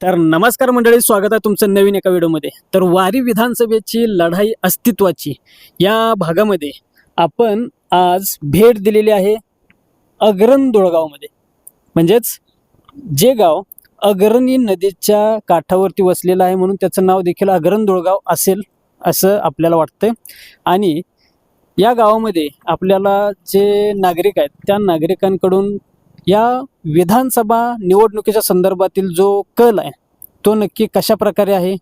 तर नमस्कार मंडळी स्वागत आहे तुमचं नवीन एका व्हिडिओमध्ये. तर वारी विधानसभेची लढाई अस्तित्वाची या भागामध्ये आपण आज भेट दिलेली आहे अग्रण दोळगावमध्ये म्हणजेच जे गाव अग्रणी नदीच्या काठावरती वसलेलं आहे म्हणून त्याचं नाव देखील अग्रण दोळगाव असेल असं आपल्याला वाटतं आणि या गावामध्ये आपल्याला जे नागरिक आहेत त्या नागरिकांकडून या विधानसभा निवडणुकीच्या संदर्भातील जो कल आहे तो नक्की कशा प्रकारे आहे?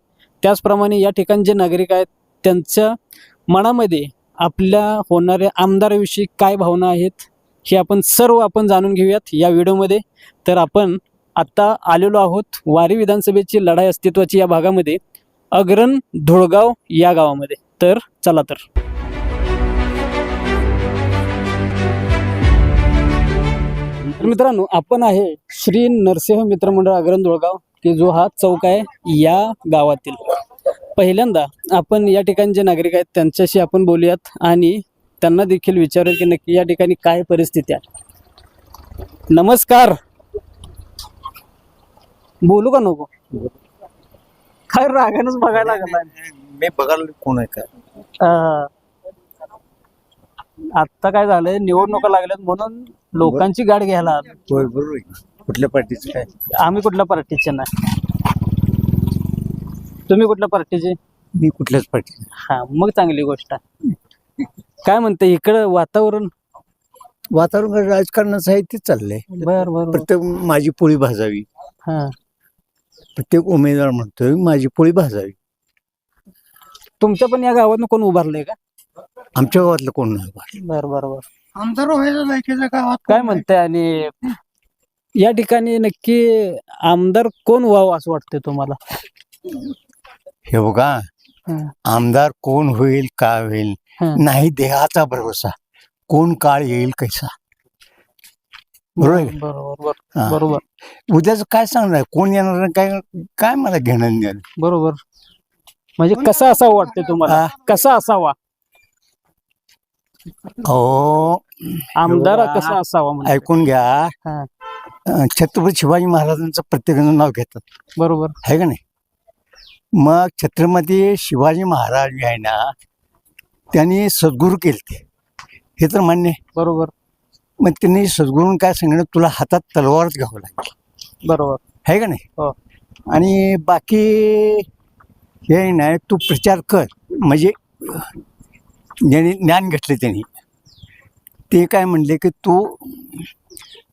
त्याचप्रमाणे या ठिकाणी जे नागरिक आहेत त्यांच्या मनामध्ये आपल्या होणाऱ्या आमदाराविषयी काय भावना आहेत हे आपण सर्व आपण जाणून घेऊयात या व्हिडिओमध्ये. तर आपण आत्ता आलेलो आहोत वारी विधानसभेची लढाई अस्तित्वाची या भागामध्ये अग्रण धुळगाव या गावामध्ये. तर चला तर. तर मित्रांनो आपण आहे श्री नरसिंह मित्रमंडळ अग्रण धुळगाव की जो हा चौक आहे या गावातील. पहिल्यांदा आपण या ठिकाणी जे नागरिक आहेत त्यांच्याशी आपण बोलूयात आणि त्यांना देखील विचारूया की नक्की या ठिकाणी काय परिस्थिती आहे. नमस्कार. बोलू का नको? काय रागानच बघायला लागला मी बघायला कोण आहे काय अं, आत्ता काय झालंय निवडणुका लागल्यात म्हणून लोकांची गाठ घ्यायला आलो. होय बरोबर आहे. कुठल्या पार्टीचं? काय? आम्ही कुठल्या पार्टीचे नाही. तुम्ही कुठल्या पार्टीचे? मी कुठल्याच पार्टी हा मग चांगली गोष्ट आहे. काय म्हणते इकडं वातावरण? वातावरण राजकारणाचं आहे तेच चाललंय. बर बर बर. प्रत्येक माझी पोळी भाजावी. हा. प्रत्येक उमेदवार म्हणतोय माझी पोळी भाजावी. तुमच्या पण या गावात कोण उभारलंय का? आमच्या गावातलं कोण नाही. बर बर बर आमदार व्हायला गावात काय म्हणताय आणि या ठिकाणी नक्की आमदार कोण व्हावं असं वाटतंय तुम्हाला हे बघा हं. आमदार कोण होईल काय होईल हं. नाही देहाचा भरोसा कोण काळ येईल कैसा बरोबर आहे का? बरोबर बर- हा. बरोबर उद्याच काय सांगणार कोण येणार आणि काय काय मला घेणं देणं? बरोबर म्हणजे कसा असावं वाटतंय तुम्हाला हा. कसा असावा अहो आमदार कसा असावा म्हणजे ऐकून घ्या. हा. अं, छत्रपती शिवाजी महाराजांचं प्रत्येकानं नाव घेतात. बरोबर. आहे का नाही? मग छत्रपती शिवाजी महाराज जे आहे ना त्यांनी सद्गुरू केले हे तर मान्य आहे. बरोबर. मग त्यांनी सद्गुरून काय सांगितलं? तुला हातात तलवारच घ्यावं लागेल. बरोबर. आहे का नाही? हो. आणि बाकी हे नाही तू प्रचार कर. म्हणजे ज्यांनी ज्ञान घेतले त्यांनी. ते काय म्हणले की तू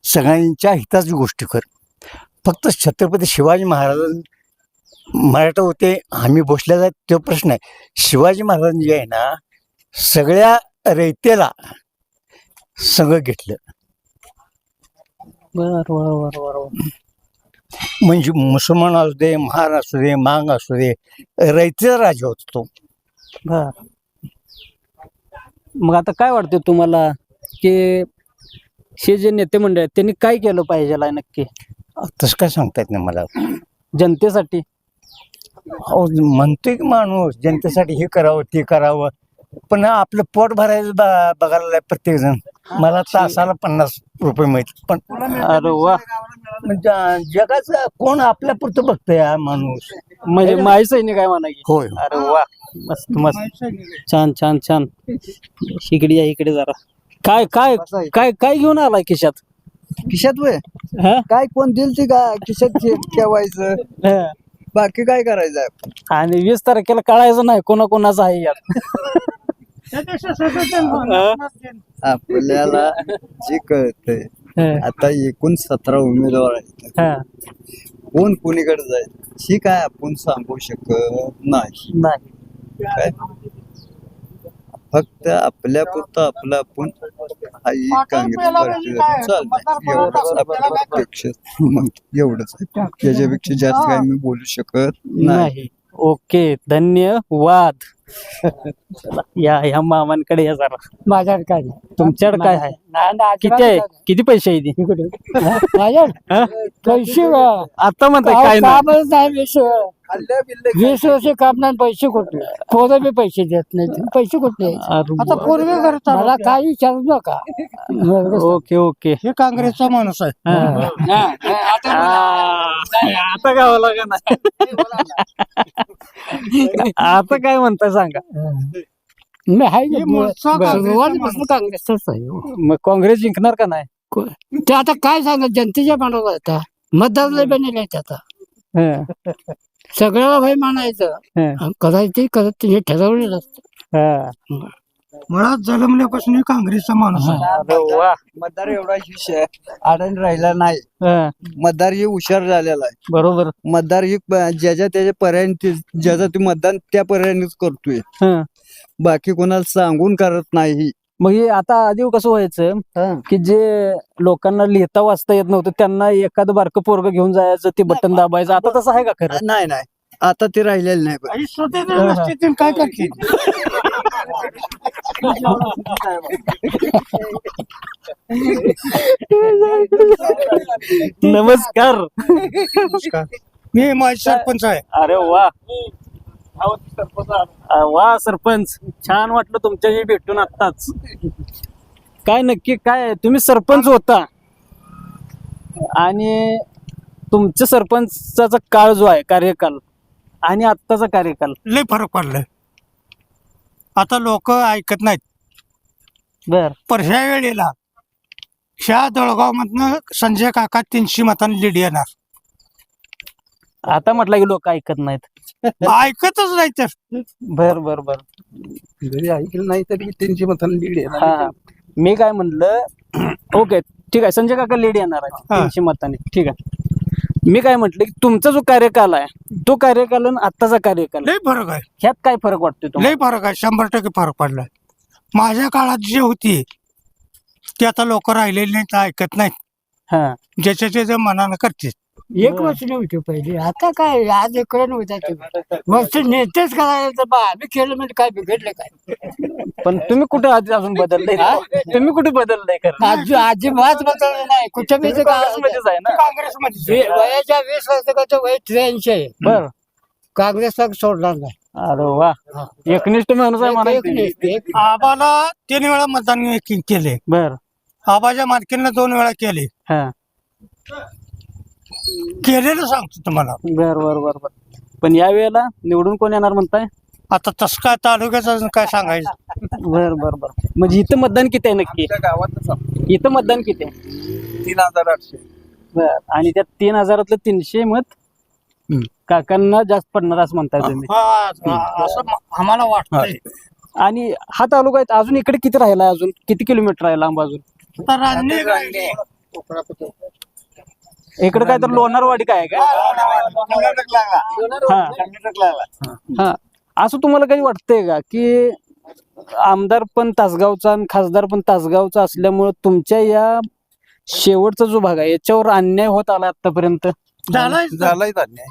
सगळ्यांच्या हिताची गोष्ट कर. फक्त छत्रपती शिवाजी महाराज मराठा होते आम्ही भोसल्याचा तो प्रश्न आहे. शिवाजी महाराज जे आहे ना सगळ्या रयतेला सगळं घेतलं. बर बरोबर बरोबर म्हणजे मुसलमान असू दे महार असू दे मांग असू दे रयतेचा राजा होता तो. बर. मग आता काय वाटतं तुम्हाला की हे जे नेते मंडळ आहेत त्यांनी काय केलं पाहिजे नक्की? तसं काय सांगता येत नाही मला. जनतेसाठी? अहो, म्हणतोय की माणूस जनतेसाठी हे करावं ते करावं. पण आपलं पोट भरायचं बा- बघायला प्रत्येक जण मला तासाला पन्नास रुपये मिळतील. पण अरे वा. म्हणजे जगाचं कोण आपल्या पुरतं बघतोय हा माणूस? म्हणजे माई सैनिक आहे म्हणा की. होय अरे वा मस्त मस्त. छान छान छान. इकडे या इकडे जरा. काय काय काय काय घेऊन आलाय खिशात? खिशात वय? हा? काय कोण दिल ती का खिशात ठे- ठेवायचं? हा. बाकी काय करायचं आणि वीस तारखेला कळायचं नाही कोणा कोणाचं आहे यात हा? आपल्याला जे कळतंय हा. आता एकूण सतरा उमेदवार आहेत. हा. कोण कोणीकडे जाईल ही काय आपण सांगू शकत नाही. नाही. काय? फक्त आपल्या पुरतं आपलं आपण आई काँग्रेस पार्टी चाललंय. एवढंच अपेक्षा एवढंच आहे. त्याच्यापेक्षा जास्त काय मी बोलू शकत नाही. नाही. ओके धन्यवाद. चला, या या मामांकडे या जरा माझ्याकडे काय नाही तुमच्याकडे काय आहे नाही, नाही, किती आहे किती पैसे आहे ती नाही. इकडे. हा? माझ्याकडे? पैसे? आता म्हणताय अहो, काय नाही कामच नाही वीस वीस वर्ष काम नाही पैसे कुठले पोरं बी पैसे देत नाही पैसे कुठले आता पूर्वी करता मला काही विचारू नका. Okay okay. हे काँग्रेसचा माणूस आहे. हा. आ, आता गावा लागा आता काय म्हणताय सांगा? मी आहे ना, सुरुवातीपासून काँग्रेसचाच आहे मग काँग्रेस जिंकणार का नाही? ते आता काय सांगत जनतेच्या मनावर आता. मतदारला बनेल आहेत आता. हा, सगळ्याला भाई मानायचं हा, आणि करायचं ते करत तिने ठरवलेलं असतं. हा. मुळात जन्मल्यापासून काँग्रेसचा माणूस मतदार एवढा विषय अडाणी राहिला नाही. हा, मतदार ही हुशार झालेला आहे. बरोबर. मतदार ही ज्याच्या त्याच्या पर्याय ज्याचं ते मतदान त्या पर्यायानेच करतोय. हा. बाकी कोणाला सांगून करत नाही. मग हे आता आधी कसं व्हायचं की जे लोकांना लिहिता वाचता येत नव्हतं त्यांना एखादं बारकं पोरग घेऊन जायचं ते बटन दाबायचं. आता तसं आहे का खरं? नाही नाही आता ते राहिलेलं नाही बघ. आणि काय करतील नमस्कार. मी माझी सरपंच आहे. अरे वा. वा सरपंच. छान वाटलं तुमच्याशी भेटून आत्ताच. काय नक्की काय तुम्ही सरपंच होता. आणि तुमच्या सरपंचाचा काळ जो आहे कार्यकाल आणि आत्ताचा कार्यकाल. लय फरक पडलाय. आता लोक ऐकत नाहीत. बर. पर ह्या वेळेला ह्या दळगाव मधनं संजय काका तीनशे मतांनी लीड येणार. आता म्हटलं की लोक ऐकत नाहीत. ऐकतच नाही तर. बर बर बर. जरी ऐकलं नाही तरी तीनशे मतांनी लीड हा हा. मी काय म्हणलं ओके ठीक आहे संजय काका लेडी येणार आहे हा. तीनशे मताने ठीक आहे. मी काय म्हटलं की तुमचा जो कार्यकाल आहे तो कार्यकाल आणि आत्ताचा कार्यकाल लय फरक आहे. ह्यात काय फरक वाटतोय तुम्हाला? लय फरक आहे. शंभर टक्के फरक पडलाय. माझ्या काळात जे होती ते आता लोक राहिलेले नाहीत ऐकत नाहीत. हा. ज्याच्या त्याच्या मनानं करते एक वर्ष नव्हते पहिले. आता काय आज इकडे नव्हता वर्ष नेतेच करायला तर बा आम्ही केलं म्हणजे काय बिघडलं काय? पण तुम्ही कुठे आधी अजून बदललंय तुम्ही कुठे बदललंय खरं? आजी अजिबात बदललं नाही. कुठं काँग्रेसमध्येच आहे ना? काँग्रेसमध्ये वयाच्या वीस वर्षाचं वय त्र्याऐंशी आहे. बर. काँग्रेसला सोडणार नाही. अरे वा. एकनिष्ठ माणूस आहे एक- म्हणायचं एक- एक- आबाला तीन वेळा मतदान केले. बर. आबाच्या मालकीनं दोन वेळा केले. हा. केलेलं सांगतो तुम्हाला. बर बर बर बर. पण या वेळेला निवडून कोण येणार म्हणताय? आता तसं काय तालुक्याचं काय सांगायचं? बर बर बर. म्हणजे इथं मतदान किती आहे नक्की? गावातच इथं मतदान किती आहे? तीन हजार आठशे. बर. आणि त्या तीन हजारातलं तीनशे मत काकांना जास्त पडणार असं म्हणताय तुम्ही. हा, हा, असं म- आम्हाला वाटतंय. आणि हा तालुका आहे अजून इकडे किती राहिला अजून? किती किलोमीटर आहे लांब अजून? रांजणी राहिली. इकडे काय तर लोणारवाडी काय आहे का? हा. हा. असं तुम्हाला काही वाटतंय का की आमदार पण तासगावचा आणि खासदार पण तासगावचा असल्यामुळे तुमच्या या शेवटचा जो भाग आहे याच्यावर अन्याय होत आला आतापर्यंत? झालाय. झालाय अन्याय.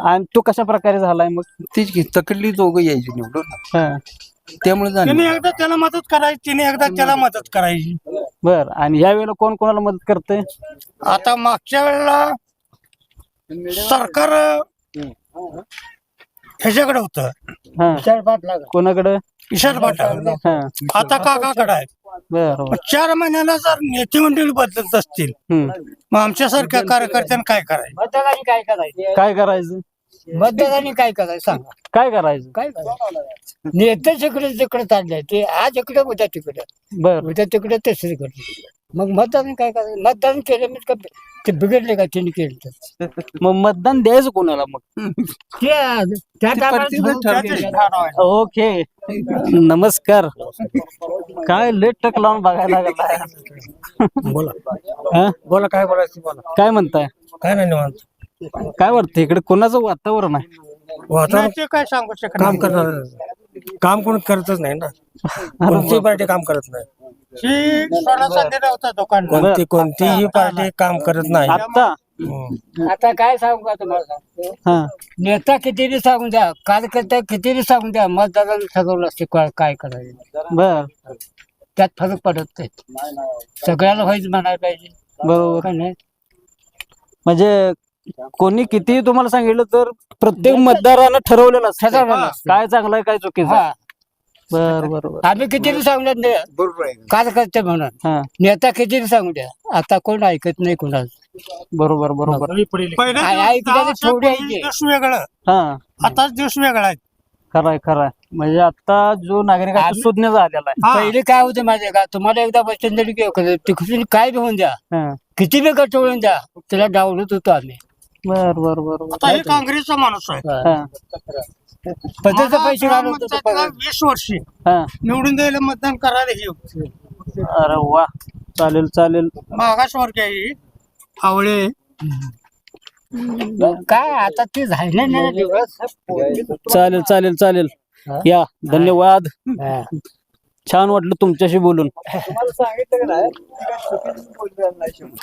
आणि तो कशा प्रकारे झालाय मग? तीच की तकडली दोघं यायची निवडून. हा. त्यामुळे तिने एकदा त्याला मदत करायची तिने एकदा त्याला मदत करायची. बर आणि या वेळेला कोण कोणाला मदत करतंय? आता मागच्या वेळेला सरकार ह्याच्याकडे होत. हा. कोणाकडे? ईशान हा. आता काकाकडे आहे बर चार महिन्याला जर नेते मंडळी बदलत असतील हम्म. मग आमच्यासारख्या कार्यकर्त्यांनी काय करायचं? मतदारांनी काय करायचं? काय करायचं? मतदारांनी काय करायचं सांगा. काय करायचं? काय करायचं? नेते जिकडे तिकडे चालले ते आज इकडे उद्या तिकडे. बर. उद्या तिकडे तिसरीकडे. मग मतदान काय करायचं? मतदान केलं म्हणजे का ते बिघडले का त्यांनी केलं तर? मग मतदान द्यायचं कोणाला मग? ते त्या टायमाला. ओके. नमस्कार. काय लेट टक लावून बघायला लागला. बोला. हा? बोला काय बोलायचं बोला. काय म्हणताय? काय नाही निवांत. काय वाटतं इकडे कोणाचं वातावरण आहे? वातावरण ते काय सांगू शकत काम करणार काम कोण करतच नाही ना. कोणतीही पार्टी काम करत नाही. होता दुकान कोणती कोणतीही पार्टी काम करत नाही. आता? आता काय सांगू का तुम्हाला? हा. नेता कितीने सांगून द्या कार्यकर्ता कितीने सांगून द्या मतदारांना ठरवलं असते काय काय करायचं? बर. त्यात फरक पडत नाही. सगळ्याला व्हायचं म्हणायला पाहिजे. बरोबर. का नाही? म्हणजे कोणी किती तुम्हाला सांगितलं तर प्रत्येक मतदारानं ठरवलेलं असतं. ठरवलेलं असतं. काय चांगलं आहे काय चुकीचं आहे. हा. बर बरोबर आम्ही कितीने सांगलं नाही बरोबर आहे. कार्यकर्ते म्हणून. हा. नेता कितीने सांगू द्या. आता कोण ऐकत नाही कोणाचं. बरोबर बरोबर. दिवस दहा किती थोडी? दिवस वेगळं. हा. आताच दिवस वेगळा आहे. खरंय खरंय म्हणजे आता जो नागरिकांचा आम्ही- सुज्ञ झालेला आहे. हा. पहिले काय होतं माहितीये का? तुम्हाला एकदा बसस्टँड तिकडून काय बी होऊन द्या. हा. किती बी गटवळून द्या. त्याला डावलत होतो आम्ही. बर बर बरोबर आता हे काँग्रेसचा माणूस आहे. हा. पद्धतीचे पैसे पगार. वीस वर्षी. हा. निवडून द्यायला मतदान करायला हे होतं. अरे वा. चालेल चालेल. मागासवर्गीय आहे ही. आवळे काय आता ते झालं नाही ना दिवस? चालेल चालेल चालेल. या. धन्यवाद. हा. छान वाटलं तुमच्याशी बोलून.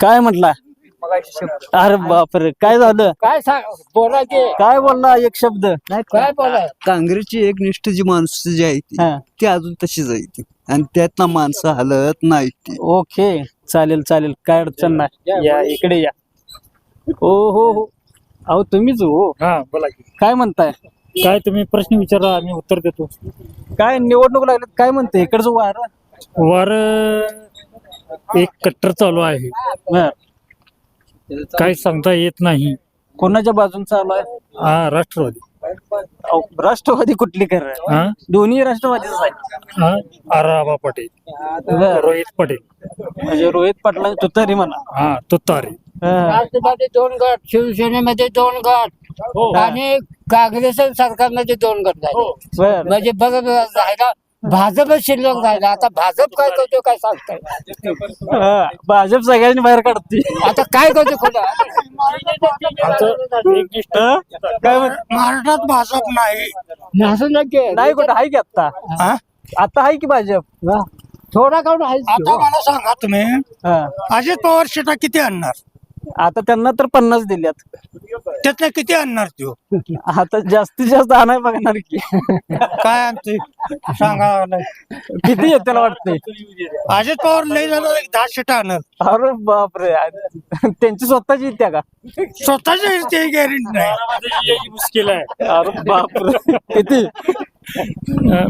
काय म्हटला? अरे बापरे काय झालं? काय सांग बोला की काय बोलला एक शब्द? काय बोला? काँग्रेसची एक निष्ठ जी माणसं जी आहे ती हा. ती अजून तशीच आहे ती. आणि त्यातनं माणसं हलत नाही ती. ओके चालेल चालेल काय अडचण नाही. या इकडे या. हो हो हो. अहो तुम्हीच हो. हा बोला की. काय म्हणताय? काय तुम्ही प्रश्न विचारा आम्ही उत्तर देतो. काय निवडणूक लागल्यात काय म्हणते इकडचं वार? वार एक कट्टर चालू आहे. बर काय सांगता येत नाही. कोणाच्या बाजून चालू आहे? हा राष्ट्रवादी. अहो, राष्ट्रवादी कुठली कर हा? दोन्ही राष्ट्रवादीच आहे हा आराबा पटेल. बर रोहित पटेल. म्हणजे रोहित पाटला तुतारी म्हणा. हा तुतारे. हा. राष्ट्रवादी दोन गट शिवसेनेमध्ये दोन गट आणि काँग्रेस सरकारमध्ये दोन गट झाले. बर. म्हणजे बघ राहिला भाजप शिल्लक राहिला. आता भाजप काय करतो काय सांगताय? हा, भाजप सगळ्यांनी बाहेर काढते आता काय करतो खोटा हा? काय म्हण महाराष्ट्रात भाजप नाही. असं नक्की नाही कुठं आहे की आता हा? आता आहे की भाजप? थोडा काढून आहे आता मला सांगा तुम्ही. हा. अजित पवार शेटा किती आणणार? आता त्यांना तर पन्नास दिल्यात. त्यातल्या किती आणणार तो आता जास्तीत जास्त आणाय बघणार की. काय आणते सांगा मला. किती येत त्याला वाटतंय? अजित पवार लय झालं एक दहा शेटा आणल. अरे बापरे. त्यांची स्वतःची येत्या का? स्वतःच्या ते गॅरंटी नाही. मुश्किल आहे. अरे बापरे. किती?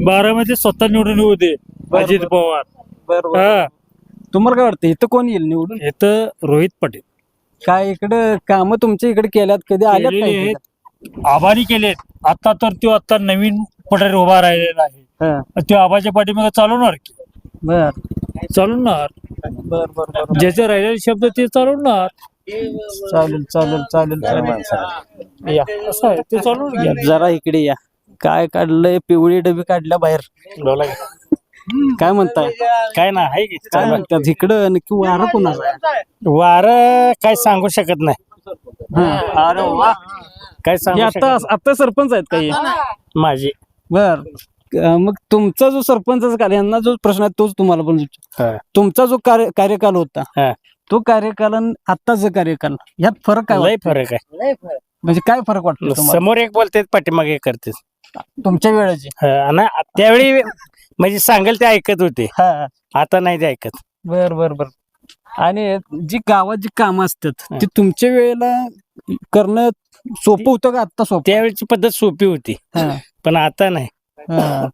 बारामती स्वतः निवडून येऊ दे अजित पवार. बरोबर. हा. तुम्हाला काय वाटतं इथं कोण येईल निवडून? इथं रोहित पटेल. काय इकडं काम तुमच्या इकडे केल्यात? कधी आल्यात केलेले आहेत. आभारी केलेत. आता तर तो आता नवीन पठारी उभा राहिलेला आहे. तो आबाच्या पाठीमागे चालवणार की? बर. चालवणार. बर बर बर ज्याचे राहिलेले शब्द ते चालवणार. चालेल चालेल चालेल चालेल. या. असं आहे. ते चालवून घ्या. जरा इकडे या. काय काढलंय? पिवळी डबी काढल्या बाहेर. काय म्हणताय? काय ना आहे की काय म्हणतात इकडं नक्की वारं कोणाचं आहे? वार काय सांगू शकत नाही. हा. अरे वा. काय हे सांगू आता शकत आता सरपंच आहेत काही. माझे. बर. अं, मग तुमचा जो सरपंचाचा काल यांना जो प्रश्न आहे तोच तुम्हाला पण विचार- हा. तुमचा जो कार्य कार्यकाल होता हा. तो कार्यकाल आणि आत्ताचा कार्यकाल यात फरक काय लय वाटतो? फरक आहे. म्हणजे काय फरक वाटतो तुम्हाला? समोर एक बोलते पाठीमागे एक करते तुमच्या वेळेचे. आणि त्यावेळी म्हणजे सांगेल ते ऐकत होते. हा. आता नाही ते ऐकत. बर बर बर. आणि जी गावात जी कामं असतात ती तुमच्या वेळेला करणं सोपं होतं का आत्ता सोपं? त्यावेळची पद्धत सोपी होती. हा. पण आता नाही. हा.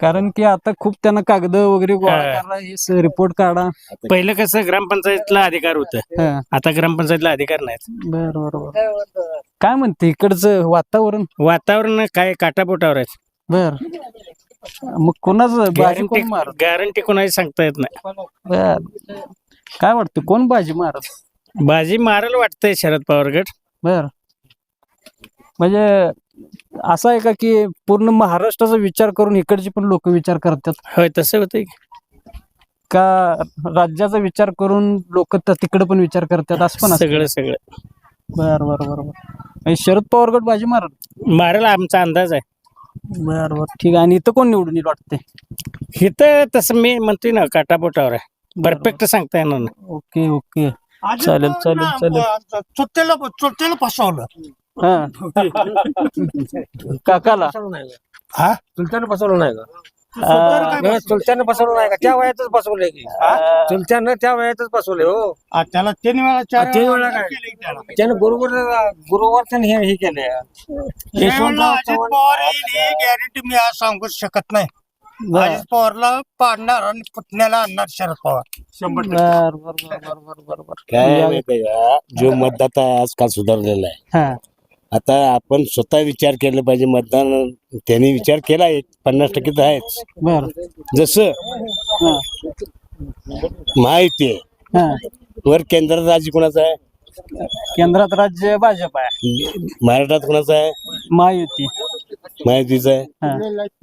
कारण की आता खूप त्यांना कागद वगैरे गोळा हा. करा हे रिपोर्ट काढा. पहिलं कसं ग्रामपंचायतला अधिकार होत. हा. आता ग्रामपंचायतला अधिकार नाही बर बर बर. काय म्हणते इकडचं वातावरण? वातावरण काय काटापोटावर आहे. बर. मग कोणाचं बाजी कोण मारत? गॅरंटी कोणाची सांगता येत नाही. बर. काय वाटतं कोण बाजी मारत? बाजी मारायला वाटतंय शरद पवार गट. बर. म्हणजे असं आहे का की पूर्ण महाराष्ट्राचा विचार करून इकडचे पण लोक विचार करतात? होय तसं होतंय का. राज्याचा विचार करून लोक तिकडे पण विचार करतात? असं पण असतं? सगळं सगळं. बर बर बर बर. आणि शरद पवार गट बाजी मारत? मारायला आमचा अंदाज आहे. बर बर. ठीक आहे. आणि इथं कोण निवडून येईल वाटते इथं तसं मी म्हणतोय ना काटापोटावर आहे. परफेक्ट सांगता येणार नाही. Okay okay. चालेल, चालेल, चालेल. चुलत्याला चुलत्याला फसवलं. हा. काकाला? हा? चुलत्यानं फसवलं नाही का? चुलत्यानं फसवलं नाही का? त्या वयातच फसवले की. चुलत्यानं त्या वयातच फसवले हो. आ, त्याला तीन वेळा चार तीन वेळा काय? केली त्याला. त्यानं बरोबर गुरुवार त्यानं हे हे केले त्यावेळेला यशवंतराव अजित चव्हाण पवार येईल ही गॅरंटी मी आज सांगू शकत नाही. अजित पवारला पाडणार आणि पुतण्याला आणणार शरद पवार. शंभर टक्के. बर बर बर बर बर बर. काय माहितीये का? जो मतदाता आजकाल सुधारलेला आहे. हा. आता आपण स्वतः विचार केला पाहिजे मतदान त्यांनी विचार केला एक पन्नास टक्के तर आहेच. बर. जसं महायुती आहे वर केंद्रात राज्य कोणाचं आहे? केंद्रात राज्य भाजप आहे. महाराष्ट्रात कोणाचं आहे? महायुती. महायुतीचं आहे. हा.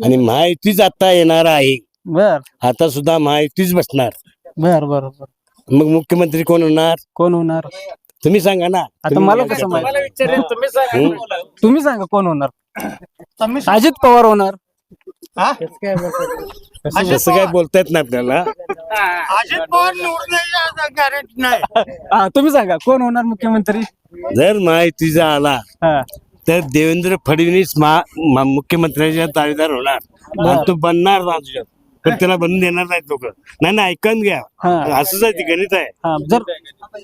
आणि महायुतीच आता येणार आहे. बर. आता सुद्धा महायुतीच बसणार. बर बर बर. मग मुख्यमंत्री कोण होणार? कोण होणार? तुम्ही सांगा ना. आता तुम्ही मला विचार कसं. माहिती? हं? तुम्ही सांगा कोण होणार? तुम्ही अजित पवार होणार. हा? तसं काय बोलता येत नाही आपल्याला? अजित पवार गॅरंटी नाही. हा तुम्ही सांगा कोण होणार मुख्यमंत्री? जर महायुतीचा आला हा. तर देवेंद्र फडणवीस महा- मा- मुख्यमंत्र्याच्या दावेदार होणार. आणि तो बनणार राज्य पण त्याला बनून देणार नाहीत लोक. नाही नाही ऐकून घ्या. हा. असंच आहे ती गणित आहे. हा जर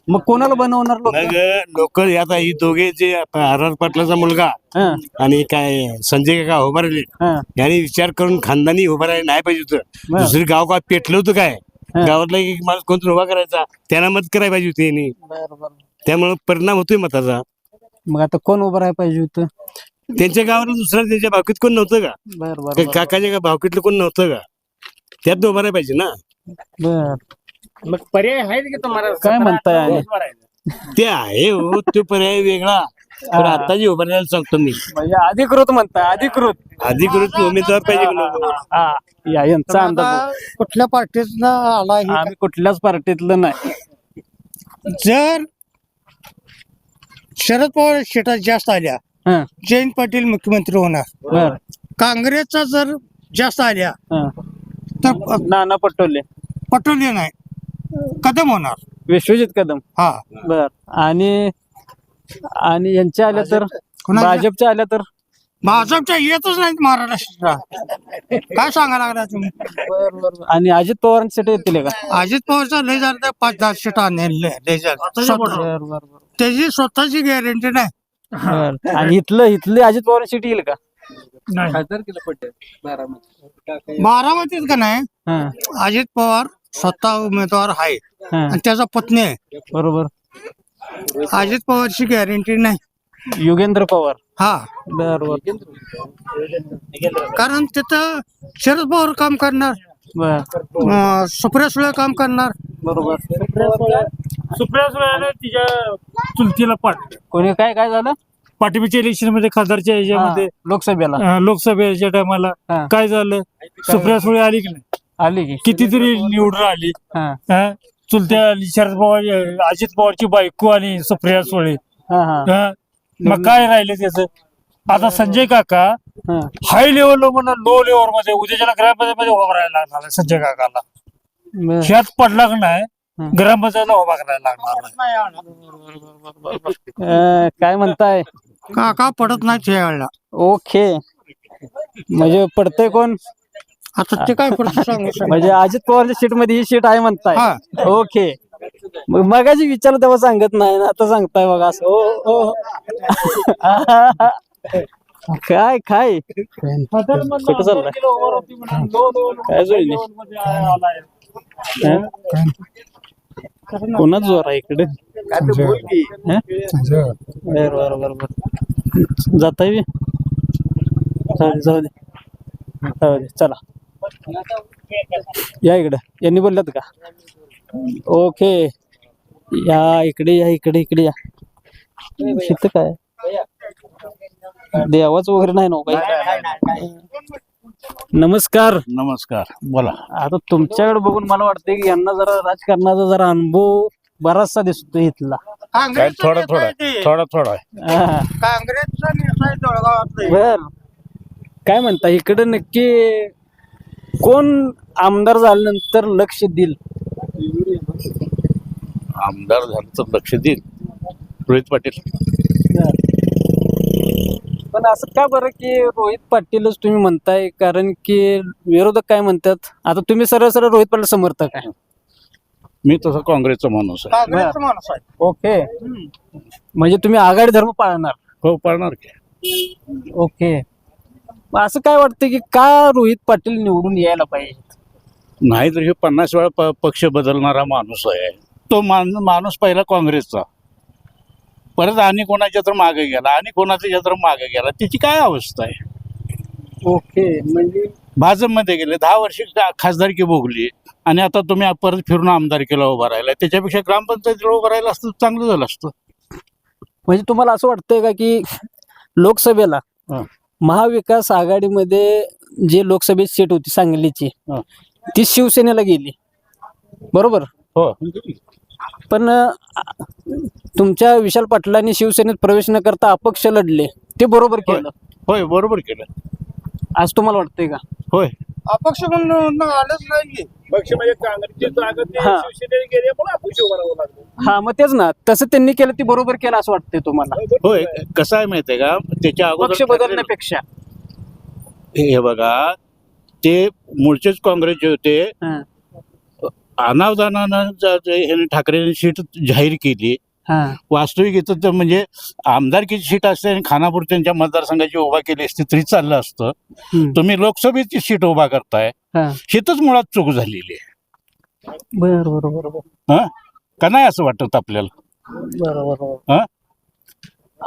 मग कोणाला बनवणार लोक? मग लोक आता ही दोघे जे आर आर पाटलाचा मुलगा हा. आणि काय संजय काका उभारले हा. यांनी विचार करून खानदानी उभारायला नाही पाहिजे होतं. दुसरी गाव गावात पेटलं होतं काय? हा. गावातला एक माणूस कोणतरी उभा करायचा त्यांना मदत करायला पाहिजे होती यांनी. बर बर त्यामुळे परिणाम होतोय मताचा. मग आता कोण उभं राहायला पाहिजे होतं? त्यांच्या गावाला दुसऱ्या त्यांच्या भावकीत कोण नव्हतं का? बर बर त्या काकाच्या का भावकीतलं कोण नव्हतं का? त्यात उभा राहायला पाहिजे ना. बर. मग पर्याय आहेत की तुम्हाला? काय म्हणताय आणि? ते आहे हो तो पर्याय वेगळा. पण. आता जे उभा राहायला सांगतो मी. म्हणजे अधिकृत म्हणताय अधिकृत. अधिकृत उमेदवार पाहिजे की नको? हा या यांचा अंदाज आता कुठल्या पार्टीतनं आला हे आम्ही कुठल्याच पार्टीतलं नाही. जर शरद पवार शेतात जास्त आल्या हा. जयंत पाटील मुख्यमंत्री होणार. बर. काँग्रेसचा जर जास्त आल्या हा. तर नाना पटोले. पटोले नाही. कदम होणार. विश्वजित कदम. हा. बर. आणि आणि यांच्या आल्या तर? भाजपच्या आल्या तर? भाजपच्या येतच नाहीत महाराष्ट्रात. काय सांगा लागला तुम्ही? आणि अजित पवारांसाठी येतील का? अजित पवारचा लय झालं तर पाच दहा सीट आणेल लय झालं. त्याची स्वतःची गॅरंटी नाही. बर. आणि इथलं इथले अजित पवारांसाठी येईल का? बारामतीत का नाही? हा. अजित पवार स्वतः उमेदवार आहे. हा. आणि त्याचा पत्नी आहे. बरोबर. अजित पवारची गॅरंटी नाही. युगेंद्र पवार. हा. बर बर कारण तिथं शरद पवार काम करणार. बर. अं, सुप्रिया सुळे काम करणार. बरोबर. सुप्रिया सुळेने तिच्या चुलतीला पाठ. कोणी काय काय झालं? पाठिंब्याच्या इलेक्शनमध्ये खासदारच्या ह्याच्यामध्ये हा, लोकसभेला. अं, लोकसभेच्या टायमाला हा. काय झालं? सुप्रिया सुळे आली की नाही? आली की. कितीतरी निवडून आली. हा? चुलत्या शरद पवार अं, अजित पवारची बायको आणि सुप्रिया सुळे. हा? मग काय राहिले त्याच? आता संजय काका हा. हाय लेवल म्हणा लो लेवलमध्ये उद्याच्या ग्रामपंचायत उभा राहायला लागणार आहे संजय काकाला. बर. ह्यात पडला की नाही हं. ग्रामपंचायतला उभा करायला लागणार आहे. अं, काय म्हणताय? काका पडत नाही त्यावेळेला ओके. म्हणजे पडतंय कोण? आता ते काय पडत सांगू शकत म्हणजे अजित पवारच्या सीटमध्ये ही सीट आहे म्हणताय. हा. ओके. मग मगाची विचारलं तेव्हा सांगत नाही ना आता सांगताय बघा असं. ओ ओ काय काय? कुठं चाललाय? काय जुळली? कोणाच जोर आहे इकडे? हं? बर बर बर बर. जाताय बी? जाऊ दे जाऊ दे. जाऊ दे चला. या इकडं. यांनी बोलल्यात का? ओके. या इकडे या इकडे इकडे या. इथं काय? देवाच वगैरे नाही ना हो काही? नमस्कार. नमस्कार. बोला. आता तुमच्याकडे बघून मला वाटतंय की यांना जरा राजकारणाचा जरा अनुभव बराचसा दिसतो इथला. काँग्रेसचा थोडा नेता थोडा आहे ते. थोडा थोडा. हा. काँग्रेसचा नेता आहे जळगावातला बर. काय म्हणता इकडे नक्की कोण आमदार झाल्यानंतर लक्ष देईल? आमदार झालं तर लक्ष देईल. रोहित पाटील. पण असं का बरं की रोहित पाटीलच तुम्ही म्हणताय? कारण की विरोधक काय म्हणतात? आता तुम्ही सरळ सरळ रोहित पाटील समर्थक आहे. मी तसा काँग्रेसचा माणूस आहे. काँग्रेसचा माणूस आहे. ओके. म्हणजे तुम्ही आघाडी धर्म पाळणार. हो पाळणार की. ओके. मग असं काय वाटतं की का रोहित पाटील निवडून यायला पाहिजे? नाही तर हे पन्नास वेळा प- पक्ष बदलणारा माणूस आहे. तो मान माणूस पहिला काँग्रेसचा. परत आणि कोणाच्या तर मागे गेला आणि कोणाच्या तर मागे गेला त्याची काय अवस्था आहे? ओके म्हणजे? भाजपमध्ये गेले दहा वर्ष खासदारकी भोगली आणि आता तुम्ही परत फिरून आमदारकीला उभा राहिला त्याच्यापेक्षा ग्रामपंचायतीला उभं राहिलं असतं चांगलं झालं असतं. म्हणजे तुम्हाला असं वाटतंय का की लोकसभेला. महाविकास आघाडीमध्ये जे लोकसभेची सीट होती सांगलीची. ती शिवसेनेला गेली. बरोबर? हो. पण तुमच्या विशाल पाटलांनी शिवसेनेत प्रवेश न करता अपक्ष लढले. ते बरोबर. केलं. होय बरोबर केलं. आज तुम्हाला वाटतंय का? होय. अपक्ष म्हणून आलंच नाही पक्ष म्हणजे काँग्रेसची जागा ते हा. शिवसेनेने गेली पण अपक्ष उभं राहावं लागलं. हा मग तेच ना. तसं त्यांनी केलं ते बरोबर केलं असं वाटतंय तुम्हाला. होय कसं आहे माहितीये का? त्याच्या पक्ष अगोदर बदलण्यापेक्षा. हे बघा ते मूळचेच काँग्रेसचे होते. हा. अनावधानानं ज- जे ह्याने ठाकरेंनी सीट जाहीर केली. वास्तविक इथं तर म्हणजे आमदारकीची सीट असते आणि खानापूर त्यांच्या मतदारसंघाची उभा केली असती तरी चाललं असतं. तुम्ही लोकसभेची सीट उभा करताय. हा. हिथंच मुळात चूक झालेली आहे. बर बर बरोबर का नाही असं वाटत आपल्याला? बरोबर हा?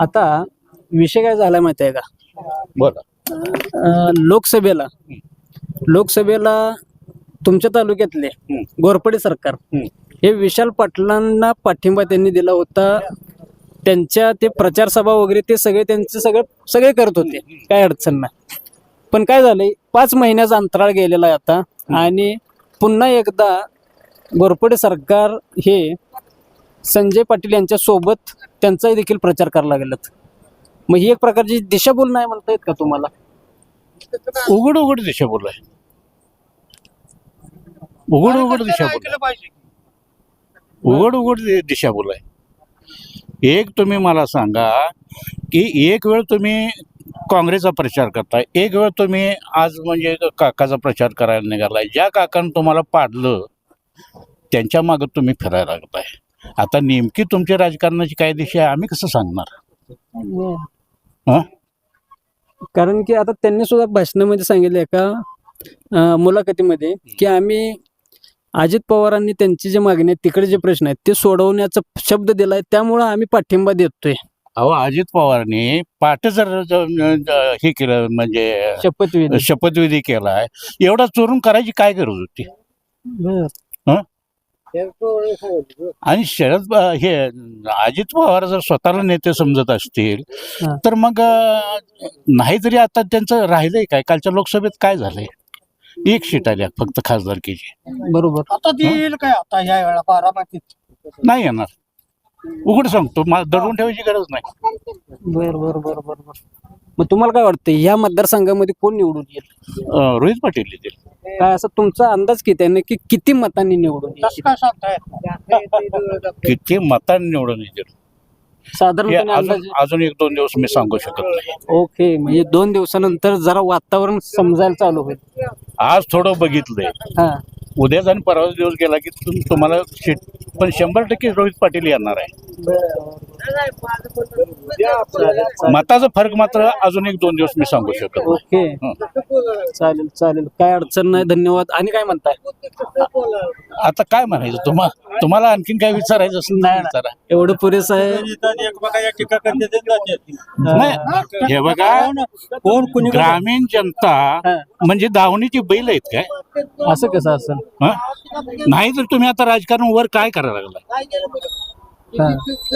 आता विषय काय झाला माहिती आहे का? बोला. अं, लोकसभेला. लोकसभेला तुमच्या तालुक्यातले. गोरपडे सरकार. हे विशाल पाटलांना पाठिंबा त्यांनी दिला होता. त्यांच्या ते प्रचार सभा वगैरे ते सगळे त्यांचे सगळे सगळे करत होते. काय अडचण नाही. पण काय झालंय पाच महिन्याचा अंतराळ गेलेला आहे आता. आणि पुन्हा एकदा गोरपडे सरकार हे संजय पाटील यांच्या सोबत त्यांचाही देखील प्रचार करायला लागलेत. मग ही एक प्रकारची दिशाभूल नाही म्हणता येत का तुम्हाला? उघड उघड दिशाभूल आहे. उघड उघड दिशाभूल उघड उघड दिशाभूल आहे. एक तुम्ही मला सांगा की एक वेळ तुम्ही काँग्रेसचा प्रचार करताय एक वेळ तुम्ही आज म्हणजे काकाचा प्रचार करायला निघालाय ज्या काकानं तुम्हाला पाडलं त्यांच्या मागं तुम्ही फिरायला लागताय. आता नेमकी तुमच्या राजकारणाची काय दिशा आहे आम्ही कसं सांगणार? हा? कारण की आता त्यांनी सुद्धा भाषणामध्ये सांगितले अं, मुलाखतीमध्ये की आम्ही अजित पवारांनी त्यांची जे मागणी आहेत तिकडे जे प्रश्न आहेत ते सोडवण्याचा शब्द दिलाय त्यामुळं आम्ही पाठिंबा देतोय. अहो अजित पवारने पाठ जर हे केलं म्हणजे शपथविधी. शपथविधी केलाय एवढा चोरून करायची काय गरज होती. आणि शरद हे अजित पवार जर स्वतःला नेते समजत असतील. तर मग नाही तरी आता त्यांचं राहिलंय काय? कालच्या लोकसभेत काय झालंय? एक सीट आल्या फक्त खासदारकीची बरोबर. आता ती येईल काय आता? ह्या वेळा बारामतीत नाही येणार. उघड सांगतो दडवून ठेवायची गरज नाही. बर बर बर बर बर. मग तुम्हाला काय वाटतं या मतदारसंघामध्ये कोण निवडून येईल? अं, रोहित पाटील येतील. काय असं तुमचा अंदाज किती आहे? नक्की किती मतांनी निवडून येईल? तसं काय सांगता येत नाही. किती मतांनी निवडून येतील? हे साधारणपणे अजून अंदाज अजून एक दोन दिवस मी सांगू शकत नाही. ओके म्हणजे दोन दिवसानंतर जरा वातावरण समजायला चालू होईल. आज थोडं बघितलंय. हा. उद्याच आणि परवा दिवस गेला की तुम- तुम्हाला पण शंभर टक्के रोहित पाटील येणार आहे. मताचा फरक मात्र अजून एक दोन दिवस मी सांगू शकत. ओके. चालेल चालेल. काय अडचण नाही. धन्यवाद. आणि काय म्हणताय? आता काय म्हणायचं? तुम्हा तुम्हाला आणखीन काय विचारायचं असेल तर नाही. विचारा. एवढं पुरेसं आहे. नाही हे बघा कोण कुणी ग्रामीण जनता. म्हणजे दावणीची बैल आहेत काय? असं कसं असेल? हं? नाही तर तुम्ही आता राजकारण वर काय करायला लागला.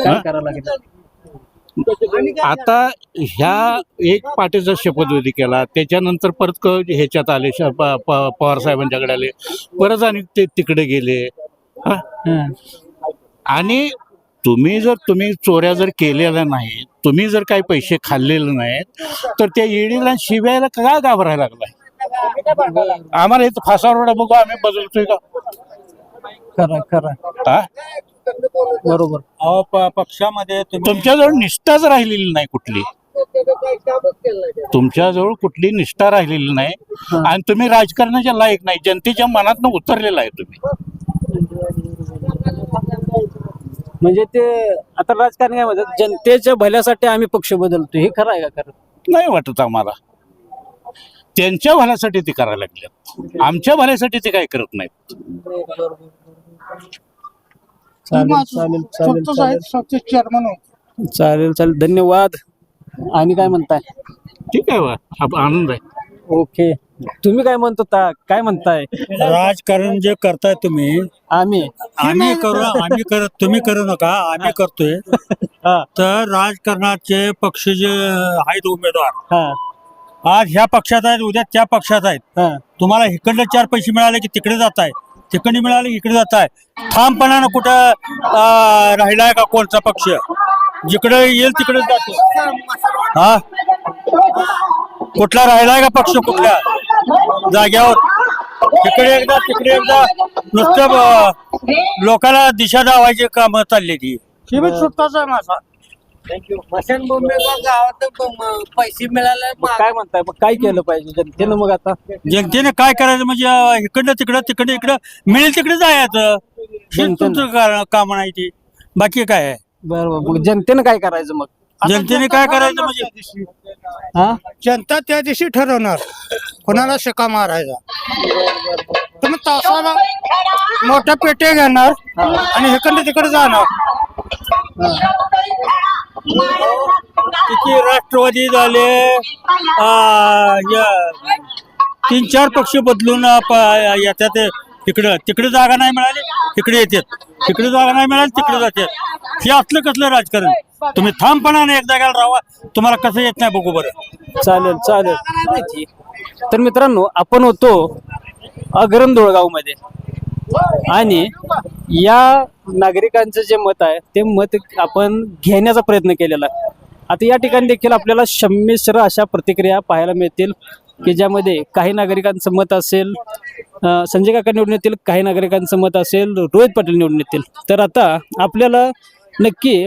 काय करावं लागेल आता ह्या एक पाटीचा शपथविधी केला त्याच्यानंतर परत क- ह्याच्यात आले श- प- प- पवार साहेबांच्याकडे आले परत आणि ते तिकडे गेले हं? हं. आणि तुम्ही जर तुम्ही चोऱ्या जर केलेल्या नाहीत तुम्ही जर काही पैसे खाल्लेले नाहीत तर त्या ईडीला शिव्याला का घाबरायला लागलाय आम्हाला इथं फासावर बघू आम्ही बदलतोय का? खरं खरं. हा? बरोबर. अहो, प- पक्षामध्ये तुम्ही तुमच्याजवळ निष्ठाच राहिलेली नाही कुठली. तुमच्याजवळ कुठली निष्ठा राहिलेली नाही. आणि तुम्ही राजकारणाच्या लायक नाही जनतेच्या मनातनं उतरलेला आहे तुम्ही. म्हणजे ते आता राजकारण काय म्हणतात? जनतेच्या भल्यासाठी आम्ही पक्ष बदलतो. हे खरं आहे का खरं? नाही वाटत आम्हाला. त्यांच्या भल्यासाठी ते करायला लागल्यात आमच्या भल्यासाठी ते काय करत नाहीत. चालेल चालेल चालेल चालेल. चेअरमन चालेल चालेल. धन्यवाद. आणि काय म्हणताय? ठीक आहे वा आप- आनंद आहे. ओके. तुम्ही काय म्हणतो काय म्हणताय? राजकारण जे करताय तुम्ही आम्ही. आम्ही करू आम्ही करत तुम्ही करू नका आम्ही करतोय. हा. तर राजकारणाचे पक्ष जे आहेत उमेदवार हा. आज ह्या पक्षात आहेत उद्या त्या पक्षात आहेत. तुम्हाला इकडले चार पैसे मिळाले की तिकडे जात आहे. तिकडे मिळाले की इकडे जात आहे. ठामपणानं कुठं अं, राहिलाय का कोणता पक्ष? जिकडे येईल तिकडे जातो हा? कुठला राहिलाय का पक्ष कुठल्या जाग्यावर. तिकडे एकदा तिकडे एकदा. नुसतं अं, लोकांना दिशा दावायची काम चालली ती सुटताच आहे माझा. पैसे मिळाले मग काय म्हणताय? मग काय केलं पाहिजे? जनतेनं मग आता? जनतेने काय करायचं? म्हणजे अं, इकडनं तिकडं तिकडे इकडं. मिळेल तिकडे जायचं. हेच. तुमचं का- काम नाही ती. बाकी काय? आहे बरोबर. मग जनतेनं काय करायचं मग? जनतेने काय करायचं म्हणजे? हा? जनता त्या दिवशी ठरवणार. कोणाला शिका मारायचा. तुम्ही तासाला मोठ्या पेटे घेणार आणि इकडे तिकडे जाणार. किती राष्ट्रवादी झाले? तीन चार पक्ष बदलून येतात. तिकडं तिकडे जागा नाही मिळाली तिकडे येतात तिकडे जागा नाही मिळाली तिकडे जातात हे असलं कसलं राजकारण? तुम्ही ठामपणाने एक जागेला राहा. तुम्हाला कसं येत नाही बघू बरं. चालेल चालेल. तर मित्रांनो आपण होतो अग्रंदोळगावमध्ये आणि या नागरिकांचं जे मत आहे ते मत आपण घेण्याचा प्रयत्न केलेला आहे. आता या ठिकाणी देखील आपल्याला संमिश्र अशा प्रतिक्रिया पाहायला मिळतील की ज्यामध्ये काही नागरिकांचं मत असेल संजय काका निवडून येतील काही नागरिकांचं मत असेल रोहित पाटील निवडून येतील. तर आता आपल्याला नक्की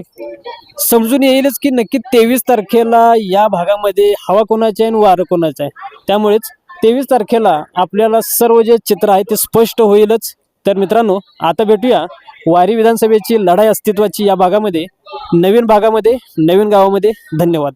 समजून येईलच की नक्की तेवीस तारखेला या भागामध्ये हवा कोणाची आहे आणि वारं कोणाचं आहे. त्यामुळेच तेवीस तारखेला आपल्याला सर्व जे चित्र आहे ते स्पष्ट होईलच. तर मित्रांनो आता भेटूया वारी विधानसभेची लढाई अस्तित्वाची या भागामध्ये. नवीन भागामध्ये नवीन गावामध्ये. धन्यवाद.